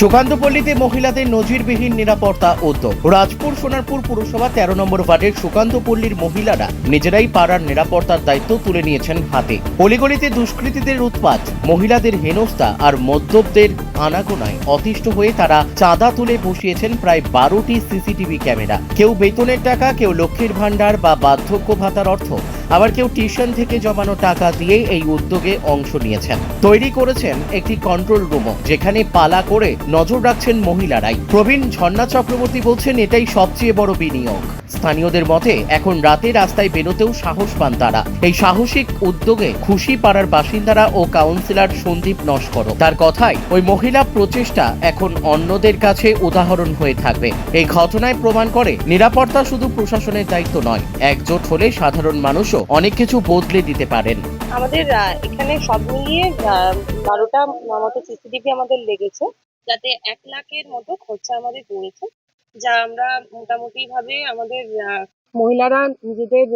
সুকান্তপল্লীতে মহিলাদের নজিরবিহীন নিরাপত্তা উদ্যোগ। রাজপুর সোনারপুর পুরসভা তেরো নম্বর ওয়ার্ডের সুকান্তপল্লীর মহিলারা নিজেরাই পাড়ার নিরাপত্তার দায়িত্ব তুলে নিয়েছেন হাতে। অলিগলিতে দুষ্কৃতীদের উৎপাত, মহিলাদের হেনস্থা আর মদ্যপদের আনাগোনায় অতিষ্ঠ হয়ে তারা চাঁদা তুলে বসিয়েছেন প্রায় বারোটি সিসিটিভি ক্যামেরা। কেউ বেতনের টাকা, কেউ লক্ষ্মীর ভাণ্ডার বা বার্ধক্য ভাতার অর্থ আবার কেউ টিউশন থেকে জমানো টাকা দিয়ে এই উদ্যোগে অংশ নিয়েছেন। তৈরি করেছেন একটি কন্ট্রোল রুমও যেখানে পালা করে নজর রাখছেন মহিলারাই। প্রবীণ ঝর্ণা চক্রবর্তী বলছেন, এটাই সবচেয়ে বড় বিনিয়োগ। স্থানীয়দের মতে, এখন রাতে রাস্তায় বেরোতেও সাহস পান তারা। এই সাহসিক উদ্যোগে খুশি পাড়ার বাসিন্দারা ও কাউন্সিলর সন্দীপ নস্কর তার কথায়, ওই মহিলা প্রচেষ্টা এখন অন্যদের কাছে উদাহরণ হয়ে থাকবে। এই ঘটনায় প্রমাণ করে, নিরাপত্তা শুধু প্রশাসনের দায়িত্ব নয়, একজোট হলে সাধারণ মানুষও অনেক কিছু বদলে দিতে পারেন। আমাদের এখানে সব মিলিয়ে বারোটা মতো সিসিটিভি আমাদের লেগেছে, যাতে এক লাখের মতো খরচা আমাদের পড়েছে, যা আমরা মোটামুটি ভাবে আমাদের মহিলারা নিজেদের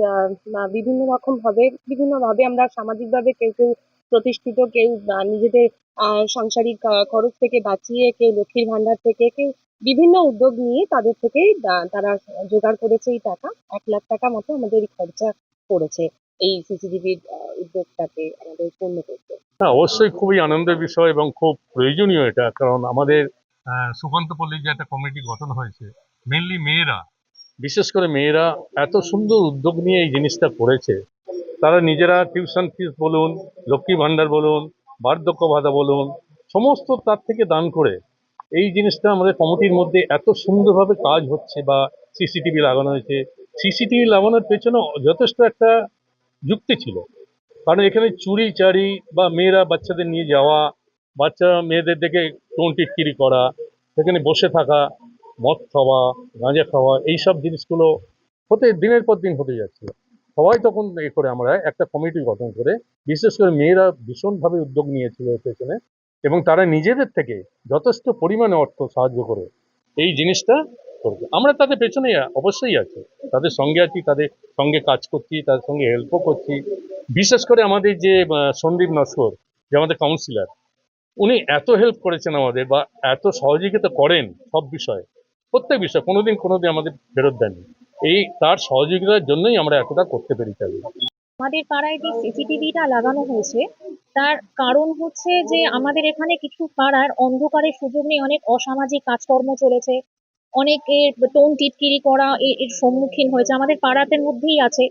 বিভিন্ন রকম ভাবে বিভিন্ন ভাবে আমরা সামাজিক ভাবে কেউ কেউ প্রতিষ্ঠিত, কেউ নিজেদের সাংসারিক খরচ থেকে বাঁচিয়ে, কেউ লক্ষ্মীর ভান্ডার থেকে, কেউ বিভিন্ন উদ্যোগ নিয়ে তাদের থেকেই তারা জোগাড় করেছে এই টাকা। এক লাখ টাকা মতো আমাদের খরচা পড়েছে এই সিসিটিভির উদ্যোগটাকে আমাদের পূর্ণ করতে। হ্যাঁ অবশ্যই খুবই আনন্দের বিষয় এবং খুব প্রয়োজনীয় এটা কারণ আমাদের আহ, সুকান্তপল্লীর যে একটা কমিটি গঠন হয়েছে মেনলি মেয়েরা বিশেষ করে মেয়েরা এত সুন্দর উদ্যোগ নিয়ে এই জিনিসটা করেছে। তারা নিজেরা টিউশন ফিস বলুন লক্ষ্মী ভাণ্ডার বলুন বার্ধক্য ভাতা বলুন সমস্ত তার থেকে দান করে এই জিনিসটা আমাদের কমিটির মধ্যে এত সুন্দরভাবে কাজ হচ্ছে বা সিসিটিভি লাগানো হয়েছে। সিসিটিভি লাগানোর পেছনে যথেষ্ট একটা যুক্তি ছিল। কারণ এখানে চুরি, চারি বা মেয়েরা বাচ্চাদের নিয়ে যাওয়া, বাচ্চা মেয়েদের দেখে টোন টিটকিরি করা, সেখানে বসে থাকা, মদ খাওয়া, গাঁজা খাওয়া, এইসব জিনিসগুলো হতে দিনের পর দিন হতে যাচ্ছিল সবাই তখন এ করে আমরা একটা কমিটি গঠন করে, বিশেষ করে মেয়েরা ভীষণভাবে উদ্যোগ নিয়েছিল এর পেছনে এবং তারা নিজেদের থেকে যথেষ্ট পরিমাণে অর্থ সাহায্য করে এই জিনিসটা করবে। আমরা তাদের পেছনে অবশ্যই আছি। তাদের সঙ্গে আছি, তাদের সঙ্গে কাজ করছি, তাদের সঙ্গে হেল্পও করছি। বিশেষ করে আমাদের যে সন্দীপ নস্কর, যে আমাদের কাউন্সিলার উনি এত হেল্প করেছেন আমাদের বা এত সহযোগিতা করেন সব বিষয়ে। প্রত্যেক বিষয়, কোনোদিন কোনোদিন আমাদের ফেরত দেননি। এই তার সহযোগিতার জন্যই আমরা এতটা করতে পেরেছি। আমাদের পাড়ায় যে সিসিটিভিটা লাগানো হয়েছে, তার কারণ হচ্ছে যে আমাদের এখানে কিছু পাড়ার অন্ধকারের সুযোগ নিয়ে অনেক অসামাজিক কাজকর্ম চলেছে। অনেকের টোন টিটকিরি করা এর সম্মুখীন হয়েছে। আমাদের পাড়াতের মধ্যেই আছে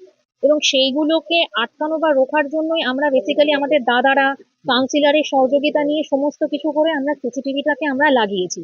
এবং সেইগুলোকে আটকানো বা রোখার জন্যই আমরা বেসিক্যালি আমাদের দাদারা কাউন্সিলরের সহযোগিতা নিয়ে সমস্ত কিছু করে আমরা সিসিটিভিটাকে আমরা লাগিয়েছি।